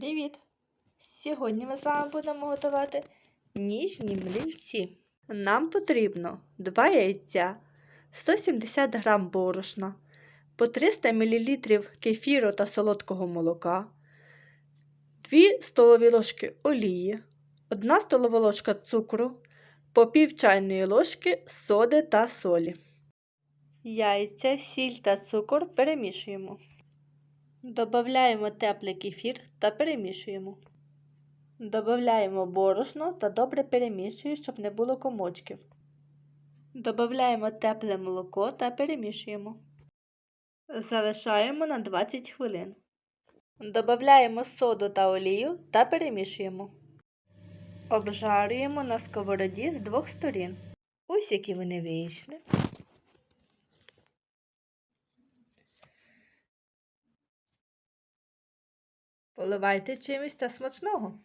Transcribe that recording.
Привіт! Сьогодні ми з вами будемо готувати ніжні млинці. Нам потрібно 2 яйця, 170 г борошна, по 300 мл кефіру та солодкого молока, 2 столові ложки олії, 1 столова ложка цукру, по пів чайної ложки соди та солі. Яйця, сіль та цукор перемішуємо. Добавляємо теплий кефір та перемішуємо. Добавляємо борошно та добре перемішуємо, щоб не було комочків. Добавляємо тепле молоко та перемішуємо. Залишаємо на 20 хвилин. Добавляємо соду та олію та перемішуємо. Обжарюємо на сковороді з двох сторін. Ось які вони вийшли. Поливайте чимось та смачного.